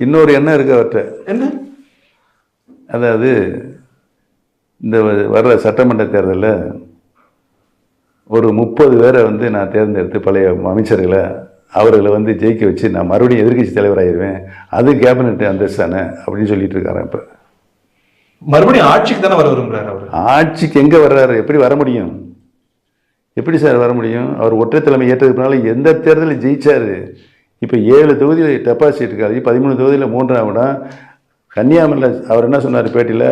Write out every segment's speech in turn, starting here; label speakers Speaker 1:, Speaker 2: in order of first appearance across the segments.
Speaker 1: இன்னொரு எண்ணம் இருக்கு அவர்கிட்ட.
Speaker 2: என்ன?
Speaker 1: அதாவது இந்த வர்ற சட்டமன்ற தேர்தலில் ஒரு முப்பது பேரை வந்து நான் தேர்ந்தெடுத்து பழைய அமைச்சர்களை அவர்களை வந்து ஜெயிக்க வச்சு நான் மறுபடியும் எதிர்க்கட்சி தலைவராகிடுவேன் அது கேபினெட் அந்தஸ்தானே அப்படின்னு சொல்லிட்டு இருக்காரு இப்போ.
Speaker 2: மறுபடியும் ஆட்சிக்கு தானே வர விரும்புறாரு அவரு?
Speaker 1: ஆட்சிக்கு எங்கே வர்றாரு? எப்படி வர முடியும்? எப்படி சார் வர முடியும்? அவர் ஒற்றை தலைமை ஏற்றதுக்கு பின்னால எந்த தேர்தலில் ஜெயிச்சாரு? இப்போ ஏழு தொகுதியில் டெபாசிட் இருக்காது பதிமூணு தொகுதியில் மூன்றாம் இடம். கன்னியாகுமரியில் அவர் என்ன சொன்னார் பேட்டியில்?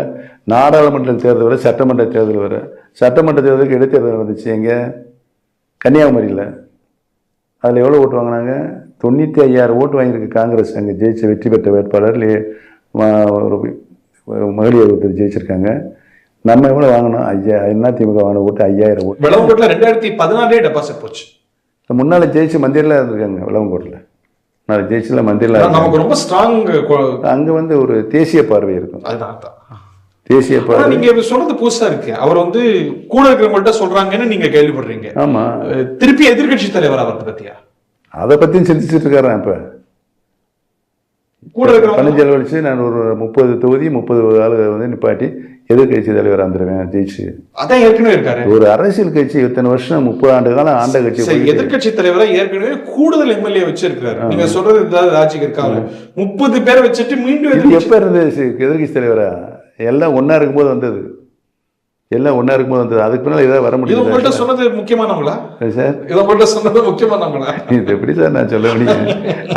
Speaker 1: நாடாளுமன்ற தேர்தல் வர சட்டமன்ற தேர்தல் வர சட்டமன்ற தேர்தலுக்கு இடைத்தேர்தல் நடந்துச்சு எங்கே? கன்னியாகுமரியில். அதில் எவ்வளோ ஓட்டு வாங்கினாங்க? தொண்ணூற்றி ஐயாயிரம் ஓட்டு வாங்கியிருக்கு காங்கிரஸ். அங்கே ஜெயிச்ச வெற்றி பெற்ற வேட்பாளர் மகளிர் ஒருத்தர் ஜெயிச்சிருக்காங்க. நம்ம எவ்வளோ வாங்கினோம் ஐயா அதிமுக வாங்கின ஓட்டு ஐயாயிரம் ஓட்டு.
Speaker 2: விளவங்கோட்டில் ரெண்டாயிரத்தி பதினாலே டெபாசிட் போச்சு.
Speaker 1: முன்னால் ஜெயிச்சு மந்திரில் இருந்திருக்காங்க விளவங்கோட்டில். நான் ஜெயிச்சுல மந்திரில்
Speaker 2: நமக்கு ரொம்ப ஸ்ட்ராங்
Speaker 1: அங்கே வந்து ஒரு தேசிய பார்வை இருக்கும்.
Speaker 2: அதுதான்.
Speaker 1: தேசிய பார்வை.
Speaker 2: நீங்க சொன்னது புதுசா இருக்கு. அவர் வந்து கூட இருக்கிறவங்கள்ட்ட சொல்றாங்கன்னு நீங்க கேள்விப்படுறீங்க. அஹ் திருப்பி எதிர்க்கட்சி தலைவர் அவரை பத்தியா?
Speaker 1: அதை பற்றியும் சிந்திச்சுட்டு இருக்காரன் இப்போ?
Speaker 2: கூட இருக்கிறவங்க.
Speaker 1: பணம் செலவழிச்சு நான் ஒரு முப்பது தொகுதி முப்பது ஆளு வந்து நிப்பாட்டி எதிர்கட்சி தலைவராக வந்துடுவேன் ஜெயிச்சு.
Speaker 2: அதான் ஏற்கனவே இருக்காரு.
Speaker 1: ஒரு அரசியல் கட்சி இத்தனை வருஷம் முப்பது ஆண்டு காலம் ஆண்ட கட்சி
Speaker 2: எதிர்க்கட்சி தலைவரா ஏற்கனவே கூடுதல் எம்எல்ஏ வச்சிருக்காரு நீங்க சொல்றது ஏதாவது ராஜிக்கு இருக்காங்க. முப்பது பேரை வச்சுட்டு மீண்டும்
Speaker 1: எப்போ இருந்தது சி- எதிர்க்கட்சி தலைவரா? எல்லாம் ஒன்றா இருக்கும்போது வந்தது. எல்லாம் ஒன்றா இருக்கும்போது வந்தது. அதுக்கு பின்னால் ஏதாவது வர முடியும்
Speaker 2: சொன்னது முக்கியமானவங்களா?
Speaker 1: சார்.
Speaker 2: இது உங்கள்ட்ட சொன்னது முக்கியமானவங்களா?
Speaker 1: இது எப்படி சார் நான் சொல்ல முடியும்?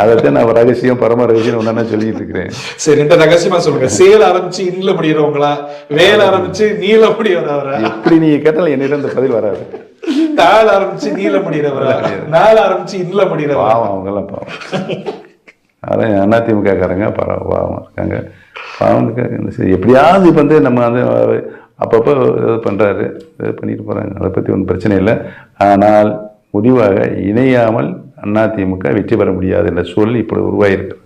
Speaker 1: அதைத்தான் நான் ரகசியம் பரம ரகசியம் ஒன்றா சொல்லிட்டு இருக்கிறேன்.
Speaker 2: சரி ரெண்டு ரகசியமா சொல்லுங்க. சேல் ஆரம்பிச்சு இன்னல முடியறவங்களா? வேல ஆரம்பிச்சு நீல முடியறவரா?
Speaker 1: எப்படி நீங்கள் கேட்டாலும் என்னிடம் இந்த பதில் வராது.
Speaker 2: தாள் ஆரம்பிச்சு நீல முடியறவரா? நாள் ஆரம்பிச்சு இன்னல முடியறவரா?
Speaker 1: பாவம் அவங்கெல்லாம் பாவம். அதான் அதிமுக காரங்க பாவம் இருக்காங்க. பாவம் இருக்காங்க எப்படியாவது இப்போ வந்து நம்ம வந்து அப்பப்போ இது பண்ணுறாரு இது பண்ணிட்டு போகிறாங்க அதை பற்றி ஒன்றும் பிரச்சனை இல்லை. ஆனால் முடிவாக இணையாமல் அதிமுக வெற்றி பெற முடியாது என்ற சொல் இப்படி உருவாகிருக்கு